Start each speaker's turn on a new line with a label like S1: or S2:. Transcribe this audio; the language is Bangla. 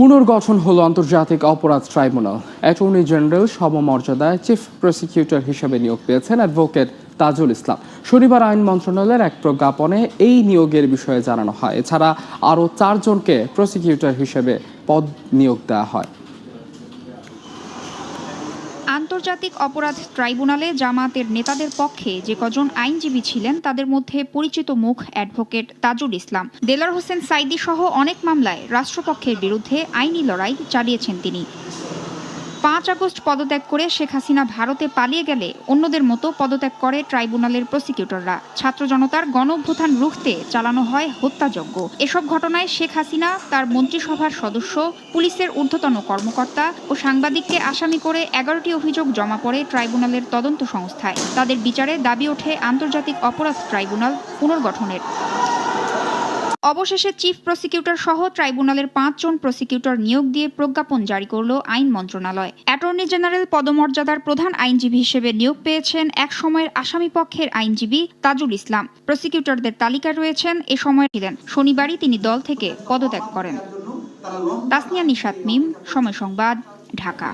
S1: পুনর্গঠন হল আন্তর্জাতিক অপরাধ ট্রাইব্যুনাল। অ্যাটর্নি জেনারেল সমমর্যাদায় চিফ প্রসিকিউটর হিসেবে নিয়োগ পেয়েছেন অ্যাডভোকেট তাজুল ইসলাম। শনিবার আইন মন্ত্রণালয়ের এক প্রজ্ঞাপনে এই নিয়োগের বিষয়ে জানানো হয়। এছাড়া আরও চারজনকে প্রসিকিউটর হিসেবে পদ নিয়োগ দেওয়া হয়।
S2: আন্তর্জাতিক অপরাধ ট্রাইব্যুনালে জামাতের নেতাদের পক্ষে যে কজন আইনজীবী ছিলেন তাদের মধ্যে পরিচিত মুখ অ্যাডভোকেট তাজুল ইসলাম। দেলার হোসেন সাইদি সহ অনেক মামলায় রাষ্ট্রপক্ষের বিরুদ্ধে আইনি লড়াই চালিয়েছেন তিনি। পাঁচ আগস্ট পদত্যাগ করে শেখ হাসিনা ভারতে পালিয়ে গেলে অন্যদের মতো পদত্যাগ করে ট্রাইব্যুনালের প্রসিকিউটররা ছাত্র জনতার গণ অভ্যুত্থান রুখতে চালানো হয় হত্যাযজ্ঞ। এসব ঘটনায় শেখ হাসিনা, তার মন্ত্রিসভার সদস্য, পুলিশের ঊর্ধ্বতন কর্মকর্তা ও সাংবাদিককে আসামি করে এগারোটি অভিযোগ জমা পড়ে ট্রাইব্যুনালের তদন্ত সংস্থায়। তাদের বিচারে দাবি ওঠে আন্তর্জাতিক অপরাধ ট্রাইব্যুনাল পুনর্গঠনের। অবশেষে চিফ প্রসিকিউটর সহ ট্রাইব্যুনালের পাঁচজন প্রসিকিউটর নিয়োগ দিয়ে প্রজ্ঞাপন জারি করল আইন মন্ত্রণালয়। অ্যাটর্নি জেনারেল পদমর্যাদার প্রধান আইনজীবী হিসেবে নিয়োগ পেয়েছেন এক সময়ের আসামি পক্ষের আইনজীবী তাজুল ইসলাম। প্রসিকিউটরদের তালিকায় রয়েছেন এ সময় ছিলেন। শনিবারই তিনি দল থেকে পদত্যাগ করেন। তাসনিয়া নিশাত মিম, সময় সংবাদ, ঢাকা।